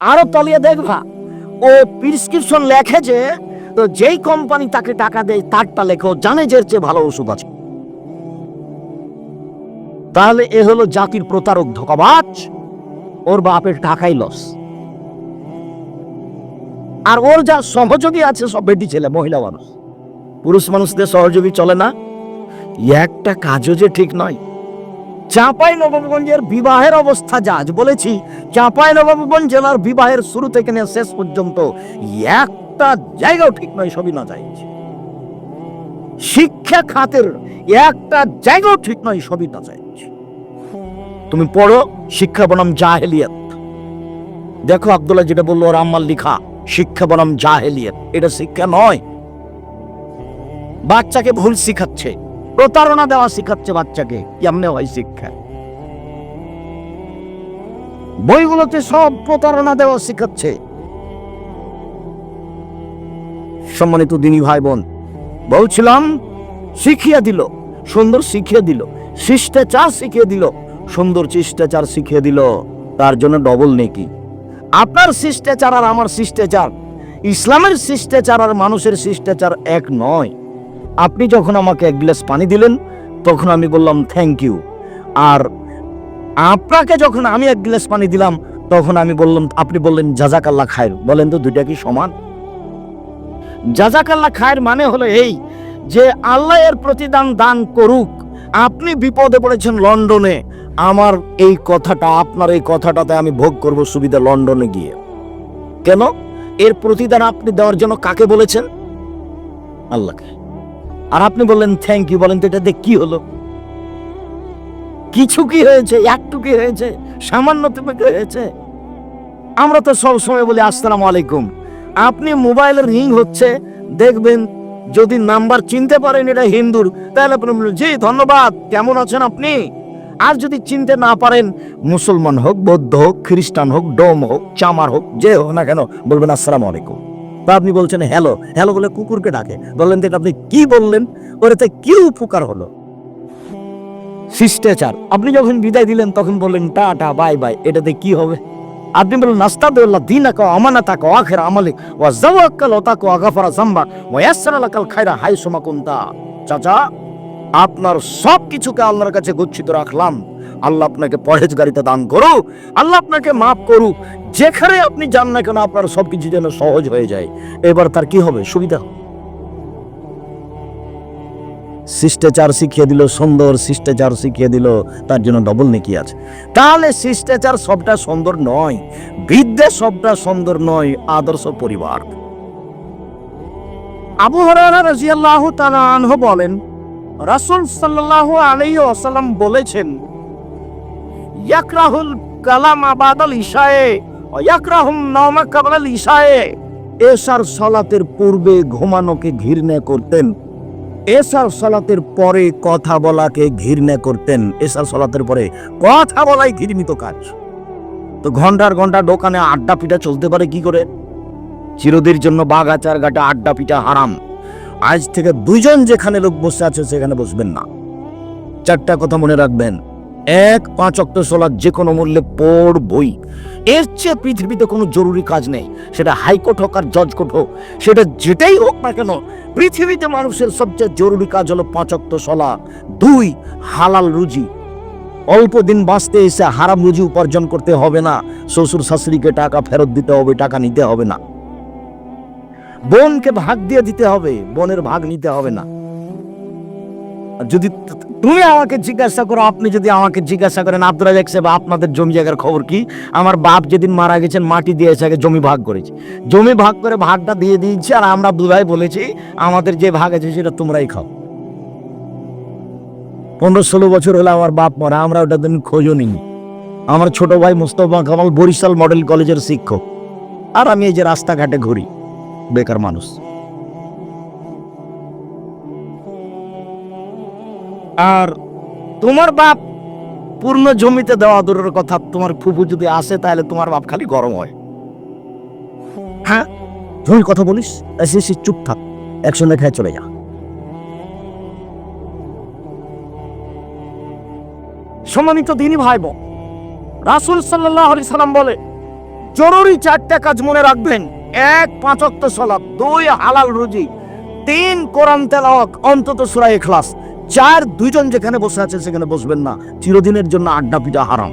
আরও তলিয়ে দেখবা। ও প্রিসক্রিপশন লেখে যে, তো যেই কোম্পানি তাকে টাকা দেয়, তারটা লেখো জানে যে চেয়ে ভালো ওষুধ আছে। তাহলে এ হলো জাতির প্রতারক ধোকাবাজ। ওর বাপের টাকাই লস আর ওর যা সহযোগী আছে, সব বেটি ছেলে, মহিলা মানুষ। পুরুষ মানুষদের সহযোগী চলে না। একটা কাজও যে ঠিক নয়। চাঁপাই নবাবগঞ্জের বিবাহের অবস্থা যা আজ বলেছি। চাঁপাই নবাবগঞ্জ জেলার বিবাহের শুরু থেকে নিয়ে শেষ পর্যন্ত একটা জায়গাও ঠিক নয়, সবই না যায় শিক্ষা খাতের একটা জায়গাও ঠিক নয়, সবই না যায় তুমি পড়ো, শিক্ষা বনাম জাহেলিয়াত। দেখো আব্দুল্লাহ যেটা বলল, ওর আম্মার লিখা, শিক্ষা বনাম জাহেলিয়াত। এটা শিক্ষা নয়। বাচ্চাকে ভুল শিখাচ্ছে। প্রতারণা দেওয়া শিখাচ্ছে বাচ্চাকে, কেমনে হয় শিক্ষা? বইগুলোতে সব প্রতারণা দেওয়া শিখাচ্ছে। সম্মানিত দিনী ভাই বোন বলছিলাম, শিখিয়ে দিল, সুন্দর শিখিয়ে দিল, শিষ্টাচার শিখিয়ে দিল, সুন্দর শিষ্টাচার শিখিয়ে দিল, তার জন্য ডবল নেকি। আপনার শিষ্টাচার আর আমার শিষ্টাচার, ইসলামের শিষ্টাচার আর মানুষের শিষ্টাচার এক নয়। আপনি যখন আমাকে এক গ্লাস পানি দিলেন, তখন আমি বললাম থ্যাংক ইউ আর আপনাকে যখন আমি এক গ্লাস পানি দিলাম, তখন আমি বললাম, আপনি বললেন জাজাকাল্লা খায়ের বলেন তো দুইটা কি সমান? জাজাকাল্লা খায়ের মানে হলো এই যে আল্লাহ এর প্রতিদান দান করুক। আপনি বিপদে পড়েছেন লন্ডনে। আমার এই কথাটা, আপনার এই কথাটাতে আমি ভোগ করব সুবিধা লন্ডনে গিয়ে। কেন? এর প্রতিদান আপনি দেওয়ার জন্য কাকে বলেছেন? আল্লাহকে। আর আপনি বললেন থ্যাংক ইউ বলেন তো এটাতে কি হলো? কিছু কি হয়েছে? একটু কি হয়েছে? সামান্য তুমি কি হয়েছে? আমরা তো সব সময় বলি আসসালামু আলাইকুম। আপনি মোবাইলের রিং হচ্ছে দেখবেন যদি নাম্বার চিনতে পারেন এটা হিন্দুর তাহলে আপনি বলবেন, জি ধন্যবাদ। কেমন আছেন আপনি? আর যদি চিনতে না পারেন মুসলমান হোক বৌদ্ধ হোক খ্রিস্টান হোক ডোম হোক চামার হোক যে হোক না কেন বলবেন আসসালামু আলাইকুম। তা আপনি বলছেন হ্যালো হ্যালো বলে কুকুরকে ডাকে। বললেন এটা আপনি কি বললেন? ওরাতে কি উপকার হলো? শিষ্টাচার। আপনি যখন বিদায় দিলেন, তখন বললেন টাটা বাই বাই, এটাতে কি হবে? আপনি বললেন নাস্তাদুল্লাহ দিনাকা আমানাতাকা আখিরা আমালিক ওয়া জাওয়াক্কাল ওতাকা ওয়া গাফারা যামবাক ওয়া ইয়াসসারা লাকাল খায়রা হাইসুমা কুনতা চাচা, আপনার সব কিছুকে আল্লাহর কাছে গচ্ছিত রাখলাম। আল্লাহ আপনাকে পরহেজগারিতা দান করুক, আল্লাহ আপনাকে মাফ করুক, যেখানে আপনি যান না কেন আপনার সবকিছু যেন সহজ হয়ে যায়। এবার তার কি হবে? সুবিধা। শিষ্টাচার শিখিয়ে দিল, সুন্দর শিষ্টাচার শিখিয়ে দিল, তার জন্য ডবল নেকি আছে। তাহলে শিষ্টাচার সবটা সুন্দর নয়, বিদ্যে সবটা সুন্দর নয়, আদর্শ পরিবার। আবু হরারা রাজিয়াল্লাহু তাআলা আনহু বলেন, রাসূল সাল্লাল্লাহু আলাইহি ওয়াসাল্লাম বলেছেন ইয়াকরাহুল কালাম আবাদাল ইশায়ে ইয়াকরাহুম নাওমা কাবলাল ইশায়ে এশার সালাতের পূর্বে ঘুমানোকে ঘৃণা করতেন। এসার সালাতের পরে কথা বলাকে ঘৃণা করতেন। এসার সালাতের পরে কথা বলাই ঘৃণিত কাজ। তো ঘণ্টার ঘণ্টা দোকানে আড্ডা পিঠা চলতে পারে কি করে? চিরদির জন্য বাগাচার ঘাটে আড্ডা পিঠা হারাম। আজ থেকে দুইজন যেখানে লোক বসে আছে সেখানে বসবেন না। চারটা কথা মনে রাখবেন। এক পাঁচ অক্ট সোলার যে কোনো মূল্যে পড়বই। এর চেয়ে পৃথিবীতে কোনো জরুরি কাজ নেই। সেটা হাইকোর্ট হোক আর জজ কোর্ট হোক, সেটা যেটাই হোক না কেন, পৃথিবীতে মানুষের সবচেয়ে জরুরি কাজ হলো পাঁচক্ত সলা। দুই, হালাল রুজি। অল্প দিন বাঁচতে এসে হারাম রুজি উপার্জন করতে হবে না। শ্বশুর শাশুড়িকে টাকা ফেরত দিতে হবে, টাকা নিতে হবে না। বোনকে ভাগ দিয়ে দিতে হবে, বোনের ভাগ নিতে হবে না। যদি তুমি আমাকে জিজ্ঞাসা করো, আপনি যদি আমাকে জিজ্ঞাসা করেন, আব্দুল রাজাক সাহেব, আপনাদের জমি জায়গার খবর কি? আমার বাপ যেদিন মারা গেছেন, মাটি দিয়েছে আগে জমি ভাগ করেছে। জমি ভাগ করে ভাগটা দিয়ে দিয়েছি, আর আমরা দুভাই বলেছি, আমাদের যে ভাগ আছে সেটা তোমরাই খাও। পনেরো ষোলো বছর হলো আমার বাপ মারা, আমরা ওটা দিন খোঁজও নিই আমার ছোট ভাই মুস্তফা কামাল বরিশাল মডেল কলেজের শিক্ষক। আর আমি এই যে রাস্তাঘাটে ঘুরি, বেকার মানুষ। আর তোমার বাপ পূর্ণ জমিতে দেওয়া দূরের কথা তোমার ফুফু যদি আসে তাহলে তোমার বাপ খালি গরম হয়। হ্যাঁ জমির কথা বলিস? এসে এসে চুপ থাক একসঙ্গে খেয়ে চলে যা। সম্মানিত দিনই ভাই বোন রাসুল সাল্লাহ সাল্লাম বলে জরুরি চারটা কাজ মনে রাখবেন। এক পাঁচক্ত সলাপ দুই হালাল রুজি তিন কোরআন তেলাওয়াত অন্তত সুরাই ইখলাস। চার দুইজন যেখানে বসে আছে সেখানে বসবেন না। চিরদিনের জন্য আড্ডা পিটা হারাম।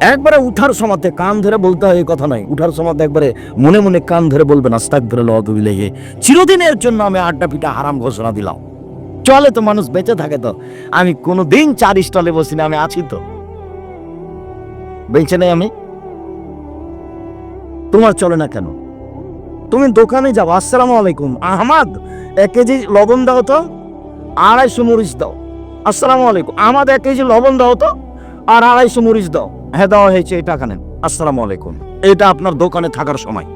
একবারে উঠার সময়তে কান ধরে বলতে হয় এই কথা নয়। উঠার সময়তে একবারে মনে মনে কান ধরে বলবেন আস্তাক ধরে লতুবি লেগে চিরদিনের জন্য আমি আড্ডা পিটা হারাম ঘোষণা দিলাম। চলে তো মানুষ বেঁচে থাকে তো। আমি কোনো দিন চার স্টলে বসি না, আমি আছি তো। বেঁচে নেই আমি? তোমার চলে না কেন? তুমি দোকানে যাও, আসসালামু আলাইকুম। আহমাদ, এক কেজি লবণ দাও তো, আড়াইশো মরিচ দাও। আসসালাম আলাইকুম। আমাদ এক কেজি লবণ দাও তো, আর আড়াইশো মরিচ দাও। হ্যাঁ দেওয়া হয়েছে, এই টাকা নেন। আসসালাম আলাইকুম। এটা আপনার দোকানে থাকার সময়।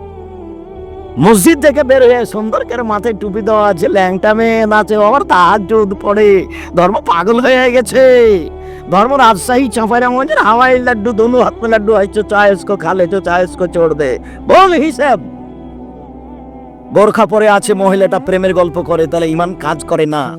মসজিদ থেকে বের হয়ে সুন্দর করে মাথায় টুপি দেওয়া আছে, ল্যাংটা মেয়ে নাচে আবার তার জুদ পড়ে। ধর্ম পাগল হয়ে গেছে। ধর্ম রাজশাহী চাঁপাইরামগঞ্জের হাওয়াই লাড্ডু, দনু হাত লাড্ডু, আইছো চায়স্ক এসকো খালেছো চা চড় দে। বল হিসাব। বোরখা পরে আছে, মহিলাটা প্রেমের গল্প করে, তাহলে ইমান কাজ করে না।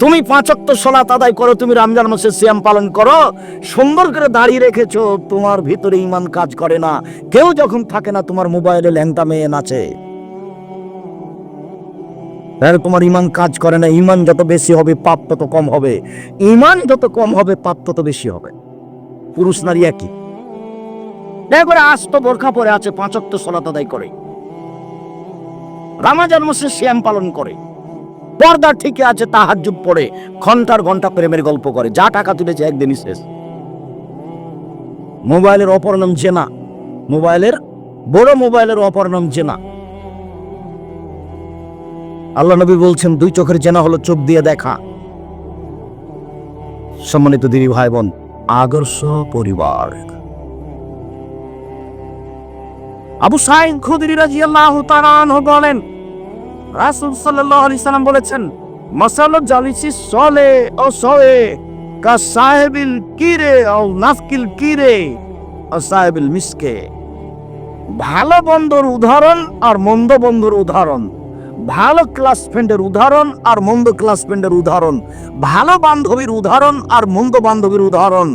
তুমি পাঁচক্ত সলাত আদায় করো, তুমি রমজান মাসে সিয়াম পালন করো, সুন্দর করে দাঁড়িয়ে রেখেছো, তোমার ভিতরে ইমান কাজ করে না। কেউ যখন থাকে না, তোমার মোবাইলে ল্যাংটা মেয়ে নাচে। তোমার ইমান কাজ করে না, ইমান যত বেশি হবে, পাপ তত কম হবে। ইমান যত কম হবে, পাপ তত বেশি হবে। পুরুষ নারী একই। করে আস্ত বোরখা পরে আছে পাঁচক্ত সলাত আদায় করে। রামাজান মাসে শ্যাম পালন করে। পর্দা ঠিকই আছে, তাহাজ্জুদ পড়ে, ঘণ্টার ঘণ্টা প্রেমের গল্প করে, যা টাকা তুলেছে একদিনই শেষ। মোবাইলের অপর নাম জেনা। মোবাইলের, বড় মোবাইলের অপর নাম জেনা। আল্লাহ নবী বলছেন, দুই চোখের জেনা হলো চোখ দিয়ে দেখা। সম্মানিত দিদি ভাই বোন আদর্শ পরিবার। আবু সাইন খুদরি রাদিয়াল্লাহু তাআলা বলেন রাসূল সাল্লাল্লাহু আলাইহি সাল্লাম বলেছেন, মাসাল জালিসি সলে ও সয়ে কা সাহেবিল কিরে ও নাফকিল কিরে ও সাহেবিল মিসকে। ভালো বন্ধুর উদাহরণ আর মন্দ বন্ধুর উদাহরণ। ভালো ক্লাস ফ্রেন্ডের উদাহরণ আর মন্দ ক্লাস ফ্রেন্ডের উদাহরণ। ভালো বান্ধবীর উদাহরণ আর মন্দ বান্ধবীর উদাহরণ।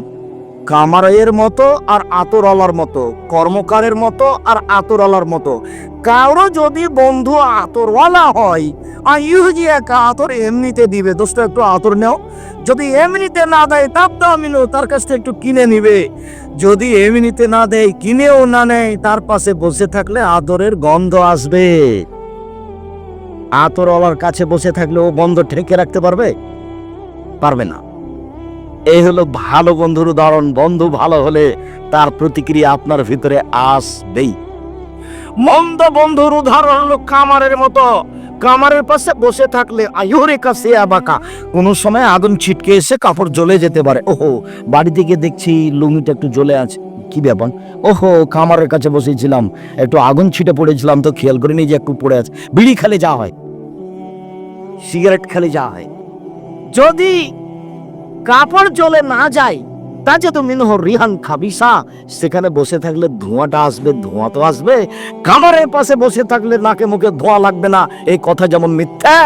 কামারের মতো আর আতরওয়ালার মতো, কর্মকারের মতো আর আতরওয়ালার মতো। কারও যদি বন্ধু আতরওয়ালা হয়, আর ইউজি একা আতর এমনিতে দিবে, দোস্ত একটু আতর নেও। যদি এমনিতে না দেয় তাপ দাও মিনো তার কাছ থেকে একটু কিনে নিবে। যদি এমনিতে না দেয়, কিনেও না নেয়, তার পাশে বসে থাকলে আদরের গন্ধ আসবে। আতরওয়ালার কাছে বসে থাকলে ও গন্ধ ঠেকে রাখতে পারবে? পারবে না। এই হলো ভালো বন্ধুর উদাহরণ। বন্ধু ভালো হলে তার প্রতিক্রিয়া আপনার ভিতরে আসবেই। মন্দ বন্ধুর উদাহরণ হলো কামারের মতো। কামারের পাশে বসে থাকলে আয়ুরে কাছে আবাকা। কোনো সময় আগুন ছিটকে এসে কাপড় জ্বলে যেতে পারে। ওহো বাড়ি থেকে দেখছি লুঙ্গিটা একটু জ্বলে আছে। কি ব্যাপার? ওহো, কামারের কাছে বসেছিলাম। একটু আগুন ছিটে পড়েছিলাম তো খেয়াল করিনি যে একটু পড়ে আছে। বিড়ি খেলে যা হয়। সিগারেট খেলে যা হয়। যদি কাপড় জ্বলে না যায়। তা যে মিনহ রিহান খাবিসা সেখানে বসে থাকলে ধোঁয়াটা আসবে, ধোঁয়া তো আসবে। কামারের পাশে বসে থাকলে নাকে মুখে ধোঁয়া লাগবে না। এই কথা যেমন মিথ্যা,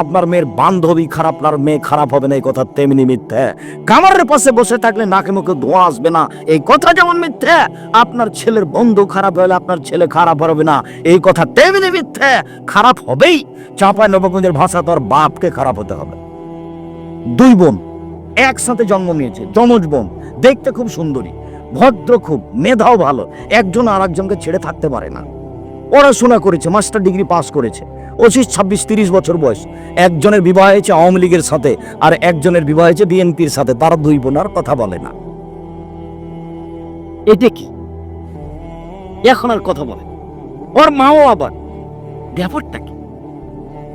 আপনার মেয়ের বান্ধবী খারাপ, আপনার মেয়ে খারাপ হবে না, এই কথা তেমনি মিথ্যা। কামারের পাশে বসে থাকলে নাকে মুখে ধোঁয়া আসবে না। এই কথা যেমন মিথ্যা, আপনার ছেলের বন্ধু খারাপ হলে আপনার ছেলে খারাপ হবে না। এই কথা তেমনি মিথ্যা, খারাপ হবেই। চাঁপায় নবগঞ্জের ভাষা তোর বাপকে খারাপ হতে হবে। দুই বোন একসাথে জন্ম নিয়েছে, যমজ বোন। দেখতে খুব সুন্দরী, ভদ্র খুব, মেধাও ভালো। একজন আর একজনকে ছেড়ে থাকতে পারে না। পড়াশোনা করেছে মাস্টার ডিগ্রি পাস করেছে। পঁচিশ ছাব্বিশ তিরিশ বছর বয়স। একজনের বিবাহ হয়েছে আওয়ামী লীগের সাথে, আর একজনের বিবাহ হয়েছে বিএনপির সাথে। তারা দুই বোন, আর কথা বলে না। এটা কি? এখন আর কথা বলে ওর মাও আবার। ব্যাপারটা কি?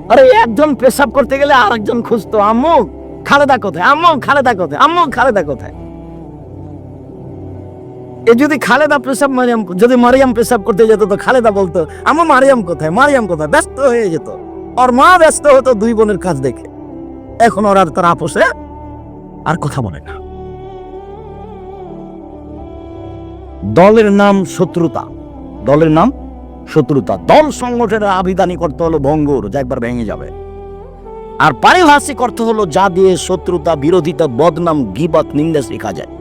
আরে একজন পেশাব করতে গেলে আরেকজন খুঁজতো, আম্মু। খালেদা কোথায়? আম্মু, খালেদা কোথায়? আম্মু, খালেদা কোথায়? এ যদি খালেদা পেশাব মারিয়াম, যদি মারিয়াম পেশাব করতে যেত, তো খালেদা বলতো, আম্মু, মারিয়াম কোথায়? মারিয়াম কোথায়? ব্যস্ত হয়ে যেত। ওর মা ব্যস্ত হতো দুই বোনের কাজ দেখে। এখন ওর আর তার আপোষে আর কথা বলে না। দলের নাম শত্রুতা। দলের নাম শত্রুতা। দল সংগঠনের আবিধানি করতে হলো ভঙ্গুর, যা একবার ভেঙে যাবে। আর পারিভাষিক অর্থ হলো যা দিয়ে শত্রুতা, বিরোধিতা, বদনাম, গিবত, নিন্দা শেখা যায়।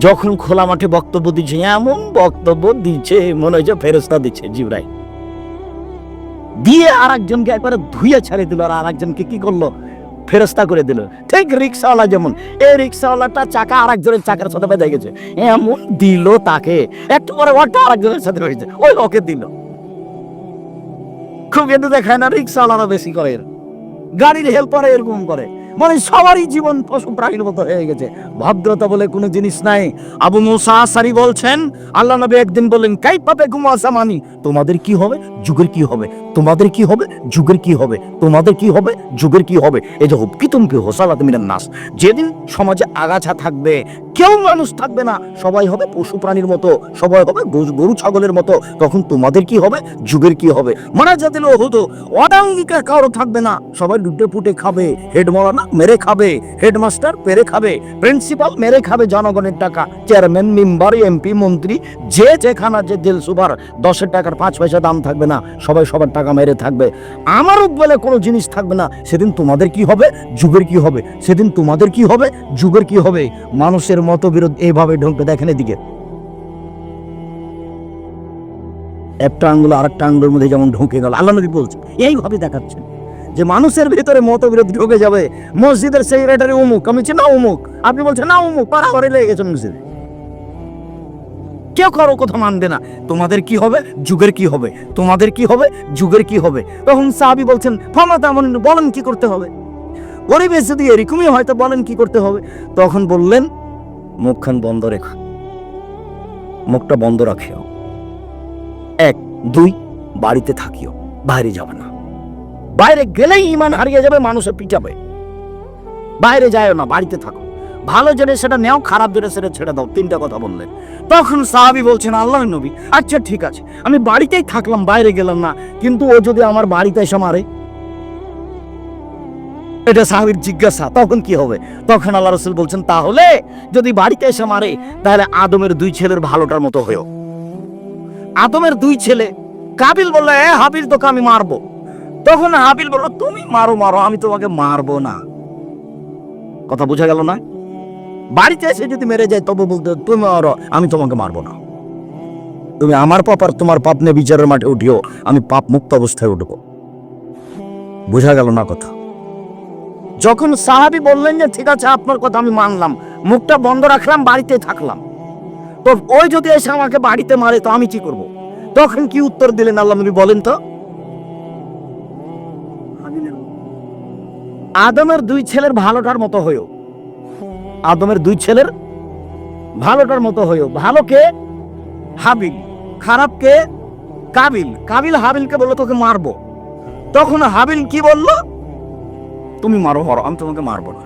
যখন খোলা মাঠে বক্তব্য দিচ্ছে, এমন বক্তব্য দিচ্ছে, মনে হয় যে ফেরস্তা দিচ্ছে জিবরাই দিয়ে আর একজনকে একবারে ধুয়ে ছাড়ে দিল আর আর একজনকে কি করল? ফেরস্তা করে দিল। ঠিক রিক্সাওয়ালা যেমন, এই রিক্সাওয়ালাটা চাকা আর একজনের চাকার সাথে বেঁধে গেছে। এমন দিল তাকে। একটু পরে ওটা আর একজনের সাথে হয়েছে ওই ওকে দিল। খুব কিন্তু দেখায় না রিক্সাওয়ালারা বেশি করে। গাড়ির হেল্পারে এরকম করে মানে সবারই জীবন পশু প্রাণীর মতো হয়ে গেছে। ভদ্রতা বলে কোনো জিনিস নাই। আবু মুসা আসারি বলছেন, আল্লাহ নবী একদিন বললেন, কাই পাবে গুমাসা মানি তোমাদের কি হবে? যুগের কি হবে? তোমাদের কি হবে? যুগের কি হবে? তোমাদের কি হবে? যুগের কি হবে? এই যে হুবকি তুমকি মিনান নাস। যেদিন সমাজে আগাছা থাকবে, কেউ মানুষ থাকবে না। সবাই হবে পশু প্রাণীর মতো, সবাই হবে গরু- ছাগলের মতো। তখন তোমাদের কি হবে? যুগের কি হবে? মারা জাতিল হতো অডাঙ্গিকা কারও থাকবে না। সবাই লুটে পুটে খাবে, হেড মরানা মেরে খাবে, হেডমাস্টার পেরে খাবে, প্রিন্সিপাল মেরে খাবে জনগণের টাকা, চেয়ারম্যান, মেম্বার, এমপি, মন্ত্রী, যে যেখানা যে দিল সুপার, দশের টাকার পাঁচ পয়সা দাম থাকবে না, সবাই সবার টাকা মেরে থাকবে। আমারও বলে কোনো জিনিস থাকবে না, সেদিন তোমাদের কি হবে? যুগের কি হবে? সেদিন তোমাদের কি হবে? যুগের কি হবে? মানুষের মতবিরোধ এইভাবে ঢুকবে, দেখেন এদিকে। একটা আঙ্গুল আর একটা আঙ্গুলের মধ্যে যেমন ঢুকে গেল, আল্লাহ নবী বলছে, এইভাবে দেখাচ্ছেন যে মানুষের ভিতরে মতবিরোধ ঢুকে যাবে, মসজিদের সেক্রেটারি অমুক আমি বলছি না অমুক আপনি বলছেন না অমুক পাড়াপাড়ি লেগে গেছেন মসজিদে। কেউ কারও কথা মানবে না, তোমাদের কি হবে? যুগের কি হবে? তোমাদের কি হবে? যুগের কি হবে? তখন সাহাবি বলছেন, ফামা তেমন বলেন কি করতে হবে? পরিবেশ যদি এরকমই হয়তো বলেন কি করতে হবে? তখন বললেন, মুখখান বন্ধ রেখা। মুখটা বন্ধ রাখিও। এক, দুই, বাড়িতে থাকিও। বাইরে যাবে না। বাইরে গেলেই ইমান হারিয়ে যাবে, মানুষে পিটাবে। বাইরে যায় না, বাড়িতে থাকো। ভালো জেনে সেটা নেও, খারাপ জেনে সেটা ছেড়ে দাও, তিনটা কথা বললেন তখন সাহাবি বলছেন, আল্লাহ নবী আচ্ছা ঠিক আছে। আমি বাড়িতেই থাকলাম, বাইরে গেলাম না। কিন্তু ও যদি আমার বাড়িতে এসে মারে? এটা সাহাবির জিজ্ঞাসা, তখন কি হবে? তখন আল্লাহ রসুল বলছেন, তাহলে যদি বাড়িতে এসে মারে, তাহলে আদমের দুই ছেলের ভালোটার মতো হয়েও। আদমের দুই ছেলে, কাবিল বলল, এ হাবিল, তোকে আমি মারবো। তখন হাবিল বলল, তুমি মারো মারো, আমি তোমাকে মারবো না। কথা বোঝা গেল না? বাড়িতে এসে যদি মেরে যায়, তবু বলতে, তুমি মারো, আমি তোমাকে মারবো না। তুমি আমার পাপ আর তোমার পাপ নিয়ে বিচারের মাঠে উঠিও, আমি পাপ মুক্ত অবস্থায় উঠবো। বোঝা গেল না কথা। যখন সাহাবি বললেন যে, ঠিক আছে, আপনার কথা আমি মানলাম, মুখটা বন্ধ রাখলাম বাড়িতে থাকলাম। তো ওই যদি এসে আমাকে বাড়িতে মারে, তো আমি কি করব? তখন কি উত্তর দিলেন আল্লাহ নবী বলেন তো? আদমের দুই ছেলের ভালোটার মতো হয়েও। আদমের দুই ছেলের ভালোটার মতো হয়েও। ভালো কে? হাবিল। খারাপ কে? কাবিল। কাবিল হাবিলকে বলল তোকে মারবো। তখন হাবিল কি বলল? তুমি মারো, হরো, আমি তোমাকে মারবো না।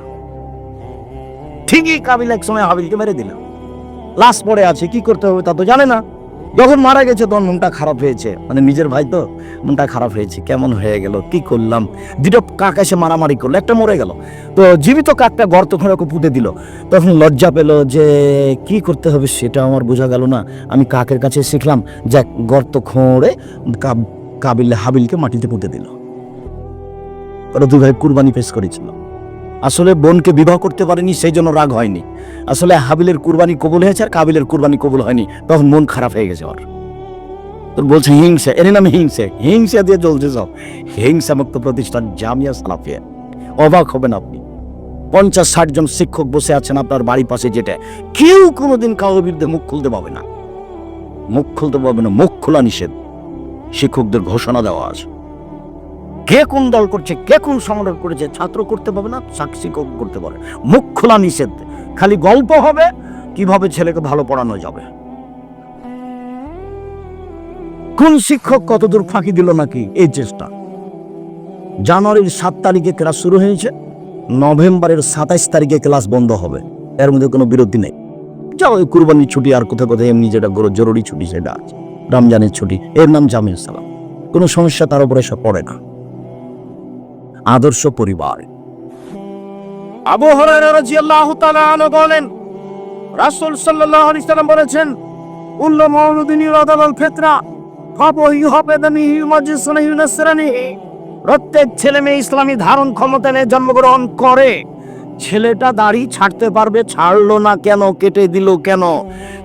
ঠিকই কাবিল এক সময় হাবিলকে মেরে দিল। লাশ পড়ে আছে, কি করতে হবে তা তো জানে না। যখন মারা গেছে, তখন মনটা খারাপ হয়েছে। মানে নিজের ভাই তো মনটা খারাপ হয়েছে। কেমন হয়ে গেল? কি করলাম? দুটো কাক এসে মারামারি করল, একটা মরে গেল। তো জীবিত কাকটা গর্ত খুঁড়ে পুঁতে দিল। তখন লজ্জা পেল যে, কি করতে হবে সেটা আমার বোঝা গেল না। আমি কাকের কাছে শিখলাম যাক গর্ত খোঁড়ে কাব- কাবিল হাবিলকে মাটিতে পুঁতে দিল। ওরা দুই ভাই কুরবানি পেশ করেছিল। আসলে বোনকে বিবাহ করতে পারেনি, সেই জন্য রাগ হয়নি। আসলে হাবিলের কুরবানি কবুল হয়েছে আর কাবিলের কুরবানি কবুল হয়নি। তখন মন খারাপ হয়ে গেছে ওর। তোর বলছে, হিংসা। এর নাম হিংসে। হিংসা দিয়ে চলছে সব। হিংসা মুক্ত প্রতিষ্ঠান জামিয়া সালাফিয়া। অবাক হবেন আপনি। পঞ্চাশ ষাট জন শিক্ষক বসে আছেন আপনার বাড়ির পাশে যেটা কেউ কোনোদিন কারোর বিরুদ্ধে মুখ খুলতে পাবে না। মুখ খুলতে পারবে না। মুখ খোলা নিষেধ। শিক্ষকদের ঘোষণা দেওয়া আছে। কে কোন দল করছে, কে কোন সংগঠন করেছে, ছাত্র করতে পারবে না শাক- শিক্ষক করতে পারে। মুখ খোলা নিষেধ। খালি গল্প হবে, কীভাবে ছেলেকে ভালো পড়ানো যাবে। কোন শিক্ষক কতদূর ফাঁকি দিল নাকি এই চেষ্টা? জানুয়ারির সাত তারিখে ক্লাস শুরু হয়েছে, নভেম্বরের সাতাইশ তারিখে ক্লাস বন্ধ হবে। এর মধ্যে কোনো বিরতি নেই। যাও ওই কুরবানির ছুটি আর কোথায় কোথায়, এমনি যেটা জরুরি ছুটি সেটা আছে। রমজানের ছুটি, এর নাম জামিল সালাম। কোনো সমস্যা তার উপরে এসে পড়ে না। আদর্শ পরিবার। আবু বলেন, রাসূল সাল্লাম বলেছেন প্রত্যেক ছেলে মেয়ে ইসলামী ধারণ ক্ষমতা নিয়ে জন্মগ্রহণ করে। ছেলেটা দাড়ি ছাড়তে পারবে, ছাড়লো না কেন, কেটে দিল কেন?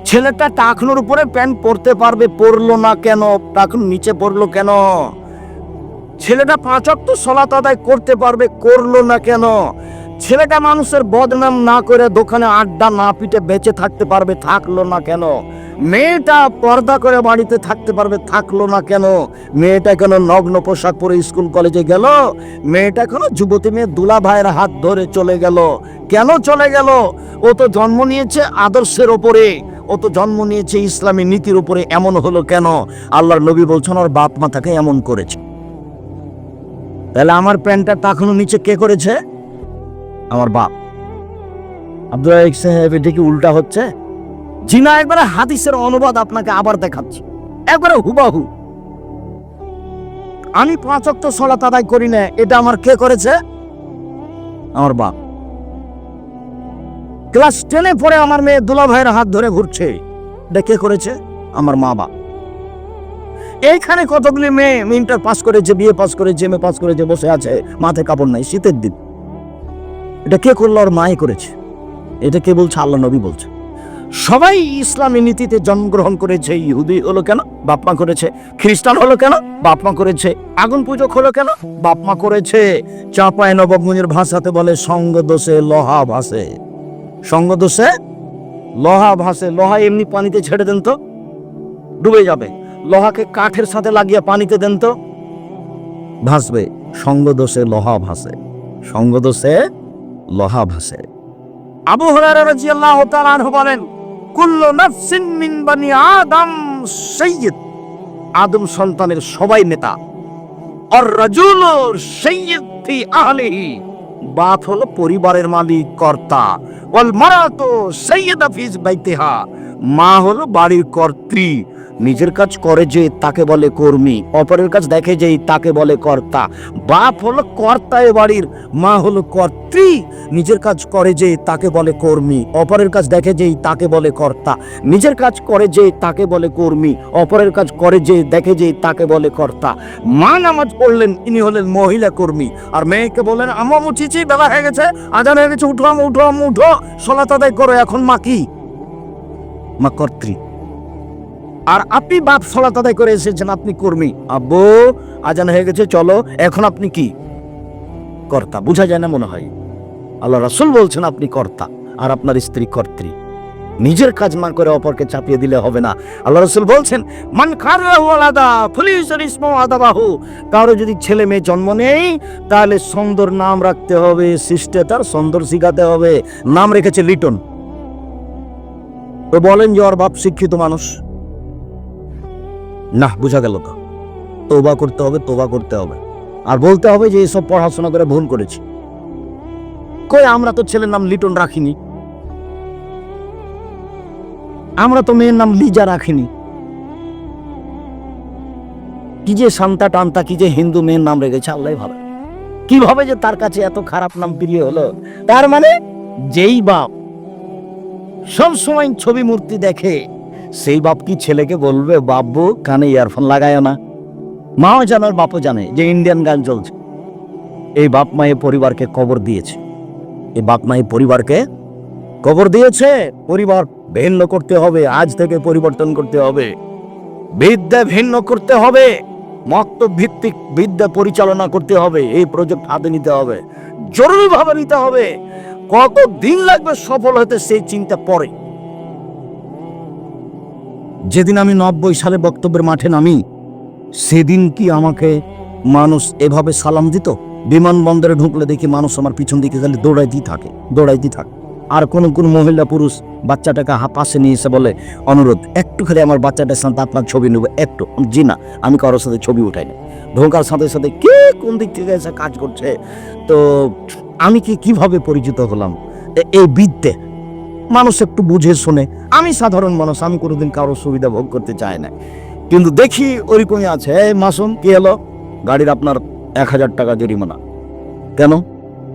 ছেলেটা টাকনোর উপরে প্যান্ট পরতে পারবে, পরলো না কেন? টাকন নিচে পড়ল কেন? ছেলেটা পাঁচক তো সলাত আদায় করতে পারবে, করল না কেন? ছেলেটা মানুষের বদনাম না করে দোকানে আড্ডা না পিটে বেঁচে থাকতে পারবে, থাকল না কেন? মেয়েটা পর্দা করে বাড়িতে থাকতে পারবে, থাকল না কেন? মেয়েটা কেন নগ্ন পোশাক পরে স্কুল কলেজে গেল? মেয়েটা কেন যুবতী মেয়ে দুলা ভাইয়ের হাত ধরে চলে গেল? কেন চলে গেল? ও তো জন্ম নিয়েছে আদর্শের ওপরে। ও তো জন্ম নিয়েছে ইসলামী নীতির উপরে এমন হলো কেন? আল্লাহর নবী বলছেন, ওর বাপ মা তাকে এমন করেছে। তাহলে আমার প্যান্টটা তখনও নিচে কে করেছে? আমার বাপ। আব্দুল রাজাক সাহেব এটা কি উল্টা হচ্ছে। জিনা একবারে হাদিসের অনুবাদ আপনাকে আবার দেখাচ্ছি। একবারে হুবাহু। আমি পাঁচ অক্ট সলাত আদায় করি না, এটা আমার কে করেছে? আমার বাপ। ক্লাস টেনে পরে আমার মেয়ে দুলা ভাইয়ের হাত ধরে ঘুরছে। এটা কে করেছে? আমার মা বাপ। এইখানে কতগুলি মেয়ে? ইন্টার পাস করেছে বিয়ে পাস করেছে এম এ পাস করেছে বসে আছে মাথায় কাপড় নাই, শীতের দিন। এটা কে করল ওর মাই করেছে? এটা কে বলছে? আল্লাহ নবী বলছে। সবাই ইসলামী নীতিতে জন্মগ্রহণ করেছে, ইহুদি হলো কেন? বাপমা করেছে। খ্রিস্টান হলো কেন? বাপমা করেছে। আগুন পূজক হলো কেন? বাপমা করেছে। চাপায় নবগঞ্জের ভাষাতে বলে, সঙ্গ দোষে লোহা ভাসে। সঙ্গ দোষে লোহা ভাসে। লহা এমনি পানিতে ছেড়ে দেন তো? ডুবে যাবে। লোহাকে কাঠের সাথে লাগিয়ে পানিতে দেন তো। ভাসবে সঙ্গদোষে লোহা ভাসে সঙ্গদোষে লোহা ভাসে। আবু হুরায়রা রাদিয়াল্লাহু তাআলা আনহু বলেন কুল্লু নাফসিন মিন বানি আদম সাইয়্যিদ। আদম সন্তানের সবাই নেতা। আর রাজুলু সাইয়্যিদ ফি আহলিহি। বাপ হলো পরিবারের মালিক কর্তা। ওয়াল মারাতু সাইয়্যিদা ফি বাইতিহা। মা হলো বাড়ির কর্ত্রী। নিজের কাজ করে যে তাকে বলে কর্মী, অপরের কাজ দেখে যেই তাকে বলে কর্তা। বাপ হলো কর্তা এ বাড়ির, মা হলো কর্ত্রী। নিজের কাজ করে যে তাকে বলে কর্মী, অপরের কাজ দেখে যেই তাকে বলে কর্তা। নিজের কাজ করে যে তাকে বলে কর্মী, অপরের কাজ করে যে দেখে যে তাকে বলে কর্তা। মা নামাজ পড়লেন, ইনি হলেন মহিলা কর্মী। আর মেয়েকে বললেন আমা মুচিছি বেলা হয়ে গেছে, আজান হয়ে গেছে, উঠো উঠো উঠো। সলাত আদায় করো, এখন মা কি? মা কর্ত্রী। আর আপনি বাপ সলাত আদায় করে এসেছেন, আপনি কর্মী। আব্বু, আজান হয়ে গেছে, চলো। এখন আপনি কি? কর্তা, বোঝা যায় না মনে হয়। আল্লাহ রাসূল বলছেন, আপনি কর্তা, আর আপনার স্ত্রী কর্ত্রী। নিজের কাজ না করে অপরকে চাপিয়ে দিলে হবে না। আল্লাহ রসুল বলছেন, মান আদাবাহু। কারও যদি ছেলে মেয়ে জন্ম নেই, তাহলে সুন্দর নাম রাখতে হবে শিষ্টাচার সুন্দর শিখাতে হবে। নাম রেখেছে লিটন। তো বলেন যে ওর বাপ শিক্ষিত মানুষ। না বোঝা গেল তো। তোবা করতে হবে তোবা করতে হবে। আর বলতে হবে যে, এসব পড়াশোনা করে ভুল করেছি। কই, আমরা তো ছেলের নাম লিটন রাখিনি। আমরা তো মেয়ের নাম লিজা রাখিনি। কি যে শান্তা টান্তা, কি যে হিন্দু মেয়ের নাম রেখেছে, আল্লাহ ভালো কীভাবে যে তার কাছে এত খারাপ নাম প্রিয় হলো। তার মানে যেই বাপ সব সময় ছবি মূর্তি দেখে সেই বাপ কি ছেলেকে বলবে, বাবু, কানে ইয়ারফোন লাগায় না। মাও জানার, বাপও জানে যে ইন্ডিয়ান গান চলছে। এই বাপ মায়ের পরিবারকে কবর দিয়েছে। এই বাপ মায়ের পরিবারকে কবর দিয়েছে। পরিবার ভিন্ন করতে হবে, আজ থেকে পরিবর্তন করতে হবে। বিদ্যা ভিন্ন করতে হবে মক্ত ভিত্তিক বিদ্যা পরিচালনা করতে হবে, এই প্রজেক্ট হাতে নিতে হবে, জরুরিভাবে নিতে হবে। কত দিন লাগবে সফল হতে সেই চিন্তা পরে? যেদিন আমি নব্বই সালে বক্তব্যের মাঠে নামি, সেদিন কি আমাকে মানুষ এভাবে সালাম দিত? বিমানবন্দরে ঢুকলে দেখি মানুষ আমার পিছন দিকে খালি দৌড়াইতেই থাকে দৌড়াইতেই থাকে। আর কোন কোন মহিলা পুরুষ বাচ্চাটাকে পাশে নিয়ে এসে বলে, অনুরোধ, একটু খালি আমার বাচ্চাটার সাথে আপনার ছবি নেব, একটু। জি না, আমি কারোর সাথে ছবি উঠাই না ঢোকার সাথে সাথে কে কোন দিক থেকে এসে কাজ করছে? তো আমি কি কীভাবে পরিচিত হলাম? এই বিদ্যে মানুষ একটু বুঝে শুনে। আমি সাধারণ মানুষ, আমি কোনোদিন কারোর সুবিধা ভোগ করতে চাই না কিন্তু দেখি ওরকমই আছে। এই মাসুম, কি হলো? গাড়ির আপনার এক হাজার টাকা জরিমানা। কেন?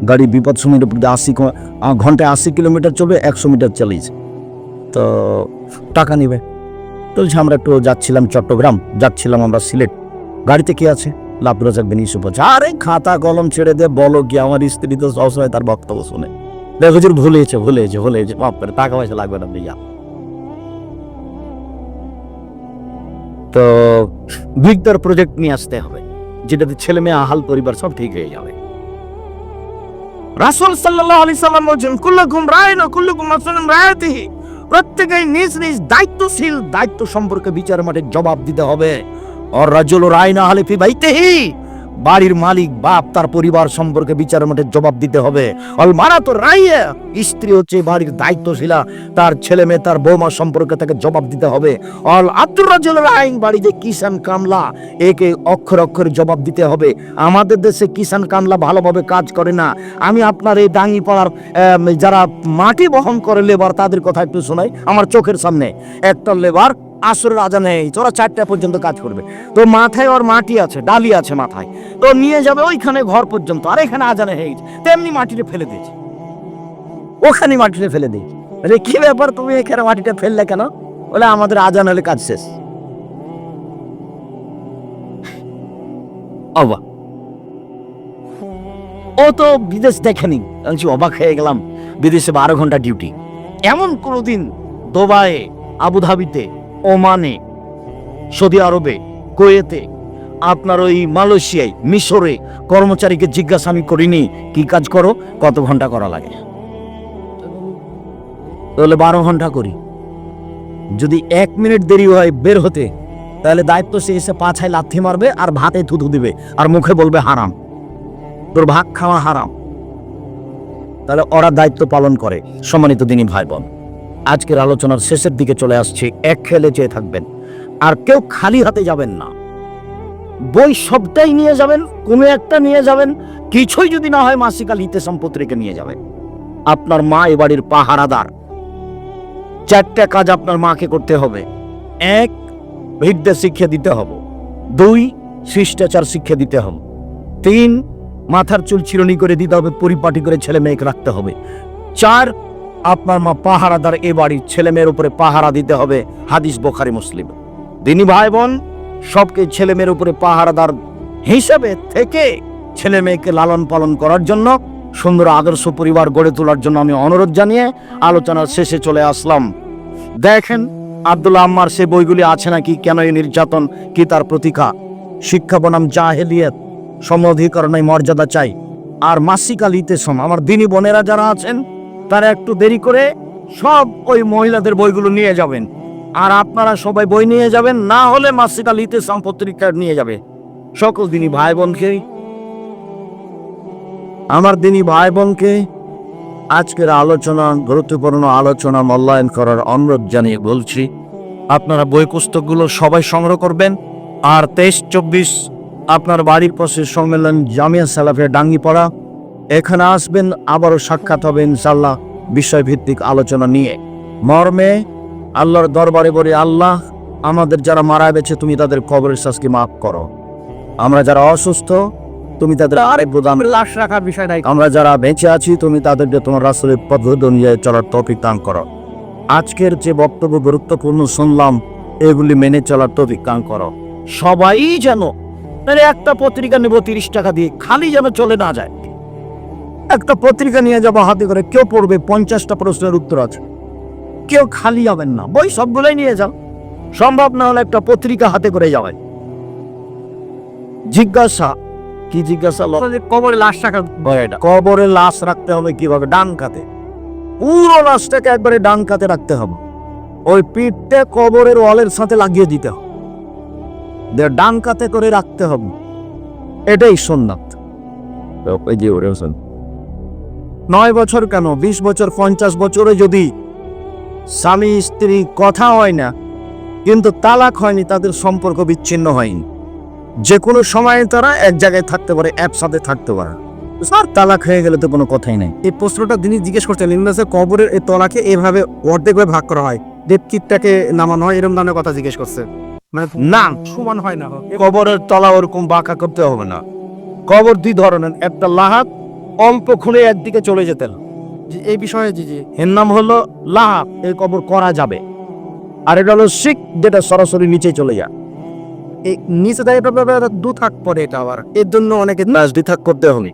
গাড়ি বিপদ সময়ের আশি ঘন্টায় আশি কিলোমিটার চলবে, একশো মিটার চালিয়েছে। তো টাকা নিবে। বলছে, আমরা একটু যাচ্ছিলাম চট্টগ্রাম। যাচ্ছিলাম আমরা সিলেট। গাড়িতে কি আছে? লাভরাজাক বেন ইউসুফ আছে আরে খাতা কলম ছেড়ে দে, বলো কি? আমার স্ত্রী তো সবসময় তার বক্তব্য শুনে। দেখো হুজুর ভুলেছে ভুলেছে ভুলেছে করে, টাকা পয়সা লাগবে না, আপনি তো ভিক্টর প্রজেক্ট নিয়ে আসতে হবে, যেটাতে ছেলে মেয়ে, আহাল পরিবার সব ঠিক হয়ে যাবে। রাসূল সাল্লাম প্রত্যেকেই নিজ নিজ দায়িত্বশীল, দায়িত্ব সম্পর্কে বিচার মাঠে জবাব দিতে হবে। আর রাজুল রায়না হালিফি বাইতেহি। বাড়ির মালিক, বাপ তার পরিবার সম্পর্কে বিচার মাঠে জবাব দিতে হবে। অল মারা তো রাইয়া। স্ত্রী হচ্ছে বাড়ির দায়িত্বশীলা। তার ছেলে মেয়ে, তার বৌমা সম্পর্কে তাকে জবাব দিতে হবে। অল আব্দুর রাজুল রাইন বাড়িতে কিষান কামলা। একে অক্ষর অক্ষরে জবাব দিতে হবে। আমাদের দেশে কিষান কামলা ভালোভাবে কাজ করে না। আমি আপনার এই ডাঙ্গি পাড়ার যারা মাটি বহন করে লেবার, তাদের কথা একটু শোনাই। আমার চোখের সামনে। একটা লেবার আসরের আজান নেই, তোরা চারটা পর্যন্ত কাজ করবে। তো মাথায় ওর মাটি আছে, ডালি আছে মাথায়। তো নিয়ে যাবে ওইখানে ঘর পর্যন্ত, আর এখানে আজানে হয়ে গেছে তেমনি মাটিতে ফেলে দিয়েছে ওখানে মাটিতে ফেলে দিয়েছে আরে কি ব্যাপার তুমি এখানে মাটিটা ফেললে কেন? বলে আমাদের আজান হলে কাজ শেষ। অবা ও তো বিদেশ দেখেনি আমি অবাক হয়ে গেলাম। বিদেশে বারো ঘণ্টা ডিউটি এমন কোনোদিন দুবাইয়ে, আবুধাবিতে ওমানে, সৌদি আরবে, কোয়েতে, আপনার ওই মালয়েশিয়ায়, মিশরে কর্মচারীকে জিজ্ঞাসা আমি করিনি, কি কাজ করো, কত ঘণ্টা করা লাগে? তাহলে বারো ঘণ্টা করি। যদি এক মিনিট দেরি হয় বের হতে, তাহলে দায়িত্ব সে এসে পাছায় লাথি মারবে আর ভাতে থুতু দিবে আর মুখে বলবে হারাম। তোর ভাত খাওয়া হারাম। তাহলে ওরা দায়িত্ব পালন করে, সম্মানিত দিনী ভাই বোন আজকের আলোচনার শেষের দিকে চলে আসছে। এক খেলে চেয়ে থাকবেন। আর কেউ খালি হাতে যাবেন না। বই সবটাই নিয়ে যাবেন, কোনো একটা নিয়ে যাবেন, কিছুই যদি না হয় মাসিকাল হিতে সম্পত্তিকে নিয়ে যাবেন আপনার মা এ বাড়ির পাহারাদার। চারটা কাজ আপনার মাকে করতে হবে। এক, বিদ্যা শিক্ষা দিতে হবে। দুই, শিষ্টাচার শিক্ষা দিতে হবে। তিন, মাথার চুল চিরনি করে দিতে হবে, পরিপাটি করে ছেলে মেয়েকে রাখতে হবে। চার আপনার মা পাহারাদার এ বাড়ির ছেলে মেয়ের উপরে পাহারা দিতে হবে। হাদিস বোখারি মুসলিম। দিনী ভাই বোন, সবকে ছেলে মেয়ের উপরে পাহারাদার হিসেবে থেকে ছেলে মেয়েকে লালন পালন করার জন্য, সুন্দর আদর্শ পরিবার গড়ে তোলার জন্য আমি অনুরোধ জানিয়ে আলোচনার শেষে চলে আসলাম। দেখেন, আব্দুল্লাহ আম্মার সে বইগুলি আছে নাকি, কেন এই নির্যাতন, কি তার প্রতীক্ষা শিক্ষা বনাম জাহেলিয়ত সমঅধিকরণে মর্যাদা চাই। আর মাসিক সম, আমার দিনী বোনেরা যারা আছেন তারা একটু দেরি করে সব ওই মহিলাদের বইগুলো নিয়ে যাবেন। আর আপনারা সবাই বই নিয়ে যাবেন, না হলে মাসিক আলিতে সম নিয়ে যাবে। সকল দিনই ভাই বোনকে আমার দিনই ভাই বোনকে আজকের আলোচনা, গুরুত্বপূর্ণ আলোচনা মূল্যায়ন করার অনুরোধ জানিয়ে বলছি, আপনারা বই পুস্তকগুলো সবাই সংগ্রহ করবেন আর তেইশ চব্বিশ আপনার বাড়ির পাশে সম্মেলন জামিয়া সালাফের ডাঙ্গি পড়া এখানে আসবেন আবারও সাক্ষাৎ হবে ইনশাল্লাহ বিষয়ভিত্তিক আলোচনা নিয়ে। মর্মে আল্লাহর দরবারে বলে আল্লাহ আমাদের যারা মারা গেছে তুমি তাদের কবরের শাস্তি মাফ করো। আমরা যারা অসুস্থ তুমি তাদের আরে প্রদান লাশ রাখার বিষয় নাই। আমরা যারা বেঁচে আছি তুমি তাদেরকে তোমার রাসুলের পদ্ধতি অনুযায়ী চলার তৌফিক দান করো। আজকের যে বক্তব্য গুরুত্বপূর্ণ শুনলাম এগুলি মেনে চলার তৌফিক দান করো। সবাই যেন আরে একটা পত্রিকা নেব তিরিশ টাকা দিয়ে খালি যেন চলে না যায়। একটা পত্রিকা নিয়ে যাব হাতে করে কেউ পড়বে পঞ্চাশটা প্রশ্নের উত্তর আছে। কেউ খালি যাবেন না। বই সবগুলোই নিয়ে যাও। সম্ভব না হলে একটা পত্রিকা হাতে করে যাবেন জিজ্ঞাসা। কি জিজ্ঞাসা? কবরে লাশ ভয়টা কবরে লাশ রাখতে হবে কীভাবে? ডান কাতে। পুরো লাশটাকে একবারে ডান কাতে রাখতে হবে। ওই পিঠটা কবরের ওয়ালের সাথে লাগিয়ে দিতে হবে। ডান কাতে করে রাখতে হবে। এটাই সুন্নাত ওই যে ওরে। নয় বছর কেন? বিশ বছর পঞ্চাশ বছরে যদি স্বামী স্ত্রী কথা হয় না কিন্তু তালাক হয়নি তাদের সম্পর্ক বিচ্ছিন্ন হয়নি। যে কোনো সময়ে তারা এক জায়গায় থাকতে পারে একসাথে থাকতে পারে। স্যার তালাক হয়ে গেলে তো কোনো কথাই নাই। এই প্রশ্নটা তিনি জিজ্ঞেস করছেন ইংরেজের কবরের এই তলাকে এভাবে অর্ধেক ভাবে ভাগ করা হয় দেবকিটটাকে নামানো হয় এরকম ধরনের কথা জিজ্ঞেস করছে। মানে না। সমান হয় না। কবরের তলা ওরকম বাঁকা করতে হবে না। কবর দুই ধরনের একটা লাহাত অল্প খুঁড়ে একদিকে চলে যেতেন। এই বিষয়ে জি জি। এর নাম হলো লাহাত এই কবর করা যাবে। আর এটা হলো শিখ যেটা সরাসরি নিচে চলে যায়। এই নিচে দাঁড়িয়ে দু থাক পরে এটা আবার। এর জন্য অনেকে নাচ দ্বিথাক করতে হবে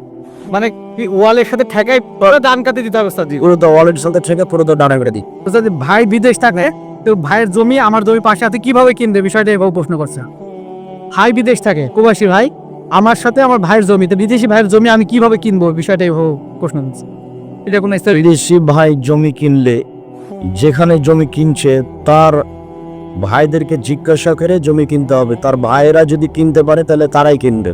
মানে ওয়ালের সাথে ঠেকাই পুরো দান কাটে দিতে হবে জি পুরো তো ওয়ালেট সাথে থেকে পুরো তো ডানা করে দিই। ওস্তাদ ভাই বিদেশ থাকে তো ভাইয়ের জমি আমার জমি পাশে আছে কীভাবে কিনবে? বিষয়টা এভাবে প্রশ্ন করছে। ভাই বিদেশ থাকে প্রবাসী ভাই। আমার সাথে আমার ভাইয়ের জমি তো বিদেশি ভাইয়ের জমি আমি কীভাবে কিনবো? বিষয়টা এভাবে প্রশ্ন এটা কোনো বিদেশি ভাই জমি কিনলে যেখানে জমি কিনছে তার ভাইদেরকে জিজ্ঞাসা করে জমি কিনতে হবে। তার ভাইয়েরা যদি কিনতে পারে তাহলে তারাই কিনবে।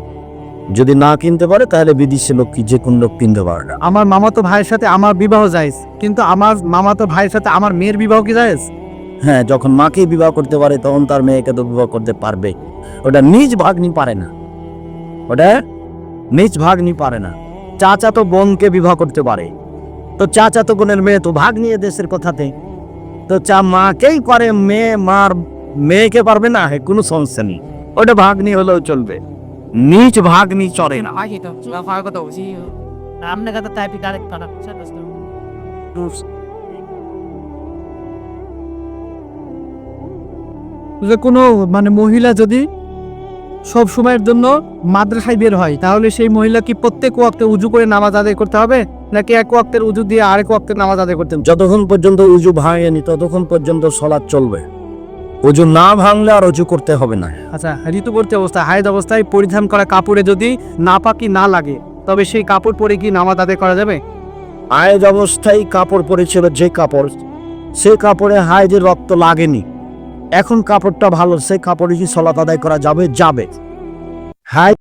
যদি না কিনতে পারে তাহলে বিদেশি লোক যে কোন লোক কিনতে পারে না। আমার মামাতো ভাইয়ের সাথে আমার বিবাহ জায়েজ কিন্তু আমার মামাতো ভাইয়ের সাথে আমার মেয়ের বিবাহ কি জায়েজ হ্যাঁ যখন মাকে বিবাহ করতে পারে তখন তার মেয়েকে তো বিবাহ করতে পারবে। ওটা নিজ ভাগ্নি পারে না। ওটা নিজ ভাগ্নি পারে না। চাচা তো বোনকে বিবাহ করতে পারে। তো চাচা তো বোনের মেয়ে তো ভাগ নিয়ে দেশের কথাতে। তো চা মাকেই করে মেয়ে মার মেয়েকে পারবে না হে কোনো সমস্যা নেই। ওটা ভাগ্নি হলেও চলবে। নিজ ভাগ্নি চলে না. যে কোনো মানে মহিলা যদি সব সময়ের জন্য মাদ্রাসায় বের হয়। তাহলে সেই মহিলা কি প্রত্যেক ওয়াক্তে উজু করে নামাজ আদায় করতে হবে? নাকি এক ওয়াক্তের উজু দিয়ে আরেক ওয়াক্তের নামাজ আদায় করতে হবে? যতক্ষণ পর্যন্ত উজু ভাঙেনি ততক্ষণ পর্যন্ত সলাদ চলবে। উজু না ভাঙলে আর উজু করতে হবে না। আচ্ছা ঋতুবর্তী অবস্থা হায়দ অবস্থায় পরিধান করা কাপড়ে যদি নাপাকি না লাগে তবে সেই কাপড় পরে কি নামাজ আদায় করা যাবে? হায়েজ অবস্থায় কাপড় পরেছিল যে কাপড় সে কাপড়ে হায়েজের রক্ত লাগেনি। এখন কাপড়টা ভালো সে কাপড়ে কি সলাত আদায় করা যাবে? যাবে। হায়